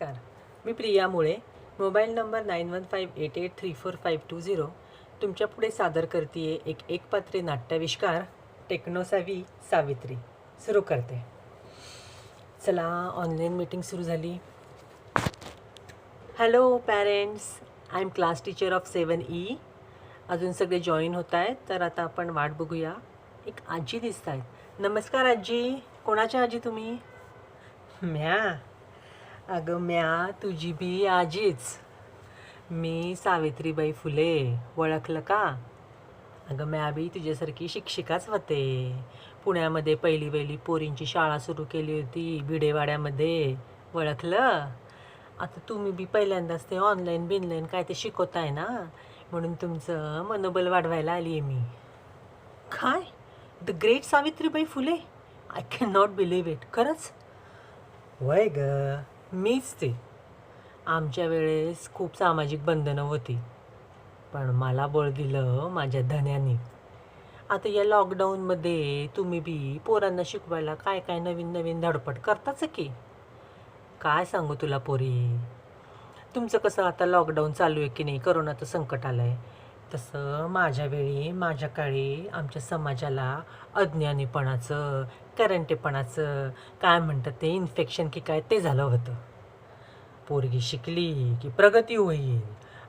नमस्कार. मी Priya Mule mobile number nine one five eight eight three four five two zero. तुमच्यापुढे सादर करते एक एकपात्री नाट्याविष्कार टेक्नोसावी सावित्री. सुरू करते. चला ऑनलाईन मीटिंग सुरू झाली. Hello parents I am class teacher of seven E अजून सगळे जॉईन होत आहेत तर आता आपण वाट बघूया. एक आजी दिसत आहेत नमस्कार आजी. कोणाच्या आजी तुम्ही? म्या. अगं म्या तुझी बी आजीच. मी सावित्रीबाई फुले ओळखलं का? अगं म्या बी तुझ्यासारखी शिक्षिकाच होते. पुण्यामध्ये पहिली पहिली पोरींची शाळा सुरू केली होती बिडेवाड्यामध्ये ओळखलं? आता तुम्ही बी पहिल्यांदाच ते ऑनलाईन बिनलाईन काय ते शिकवताय ना? म्हणून तुमचं मनोबल वाढवायला आली आहे मी. काय? The great Savitribai Phule? I can not believe it खरंच? वय ग. मीच ते. आमच्या वेळेस खूप सामाजिक बंधनं होती. पण मला बळ दिलं माझ्या धन्याने. आता या लॉकडाऊनमध्ये तुम्ही बी पोरांना शिकवायला काय काय नवीन नवीन धडपड करताच की? काय सांगू तुला पोरी? तुमचं कसं आता लॉकडाऊन चालू आहे की नाही? करोनाचं संकट आलं आहे तसं माझ्या वेळी माझ्या काळी आमच्या समाजाला अज्ञानीपणाचं करंटेपणाचं काय म्हणतात ते इन्फेक्शन की काय ते झालं होतं. पोरगी शिकली की प्रगती होईल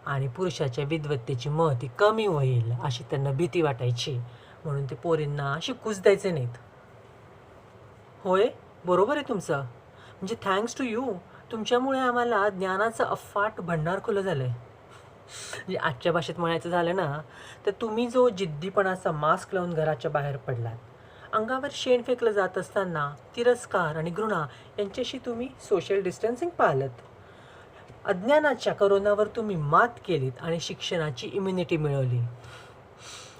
आणि पुरुषाच्या विद्वत्तेची महती कमी होईल अशी त्यांना भीती वाटायची. म्हणून ते पोरींना शिकूच द्यायचे नाहीत. होय? बरोबर आहे तुमचं. म्हणजे थँक्स टू यू तुमच्यामुळे आम्हाला ज्ञानाचं अफाट भंडार खुलं झालं आहे म्हणजे आजच्या भाषेत म्हणायचं झालं ना तर तुम्ही जो जिद्दीपणाचा मास्क लावून घराच्या बाहेर पडलात अंगावर शेण फेकलं जात असताना तिरस्कार आणि घृणा यांच्याशी तुम्ही सोशल डिस्टन्सिंग पाळलं अज्ञानाच्या करोनावर तुम्ही मात केलीत आणि शिक्षणाची इम्युनिटी मिळवली.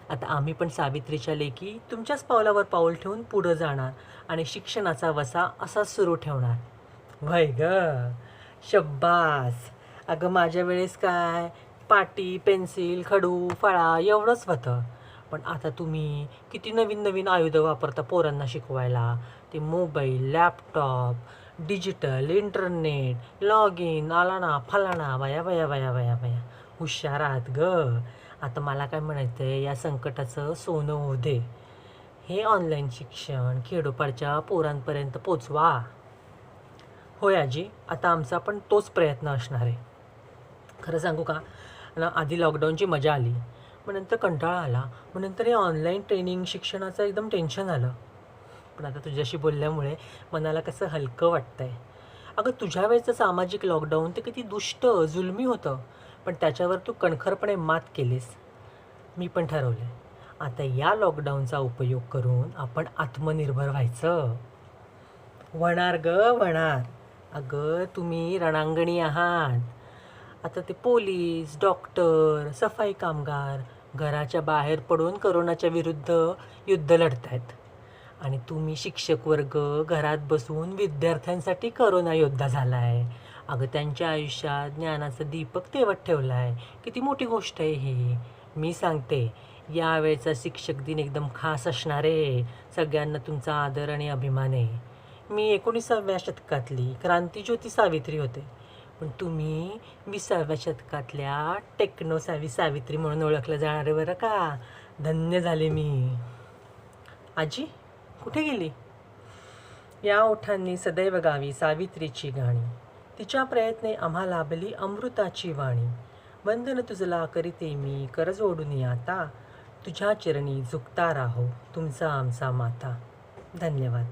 आता आम्ही पण सावित्रीच्या लेखी तुमच्याच पावलावर पाऊल ठेवून पुढं जाणार आणि शिक्षणाचा वसा असा सुरू ठेवणार. वय ग? शब्बास! अगं माझ्या वेळेस काय? पाटी पेन्सिल खडू फळा एवढंच होतं. पण आता तुम्ही किती नवीन नवीन आयुधं वापरता पोरांना शिकवायला? ते mobile laptop digital internet log in आलाना फलाना वया वया वया वया वया. हुशार आहात ग. आता मला काय म्हणायचं आहे या संकटाचं सोनं होऊ दे. हे ऑनलाईन शिक्षण खेडोपाडच्या पोरांपर्यंत पोचवा. होय आजी आता आमचा पण तोच प्रयत्न असणार आहे. खरं सांगू का? ना आधी लॉकडाऊनची मजा आली. मग नंतर कंटाळा आला. मग नंतर हे ऑनलाईन ट्रेनिंग शिक्षणाचं एकदम टेन्शन आलं पण आता तुझ्याशी बोलल्यामुळे मनाला कसं हलकं वाटतं आहे अगं तुझ्या वेळेचं सामाजिक लॉकडाऊन ते किती दुष्ट जुलमी होतं. पण त्याच्यावर तू कणखरपणे मात केलीस. मी पण ठरवलं. आहे आता या लॉकडाऊनचा उपयोग करून आपण आत्मनिर्भर व्हायचं. होणार ग होणार अगं तुम्ही रणांगणी आहात. आता ते पोलीस डॉक्टर सफाई कामगार घराच्या बाहेर पडून करोनाच्या विरुद्ध युद्ध लढत आहेत आणि तुम्ही शिक्षक वर्ग घरात बसून विद्यार्थ्यांसाठी करोना योद्धा झाला आहे अगं त्यांच्या आयुष्यात ज्ञानाचं दीपक तेवत ठेवला आहे किती मोठी गोष्ट आहे ही. मी सांगते यावेळचा शिक्षक दिन एकदम खास असणार आहे. सगळ्यांना तुमचा आदर आणि अभिमान आहे. मी एकोणीसाव्या शतकातली क्रांतीज्योती सावित्री होते. पण तुम्ही विसाव्या शतकातल्या टेक्नोसावी सावित्री म्हणून ओळखलं जाणार आहे बरं का? धन्य झाले मी. आजी कुठे गेली? या ओठांनी सदैव गावी सावित्रीची गाणी. तिच्या प्रयत्ने आम्हा लाभली अमृताची वाणी. बंधन तुझला करीते मी कर ओढून आता. तुझ्या चरणी झुकता राहो तुमचा आमचा माता. धन्यवाद.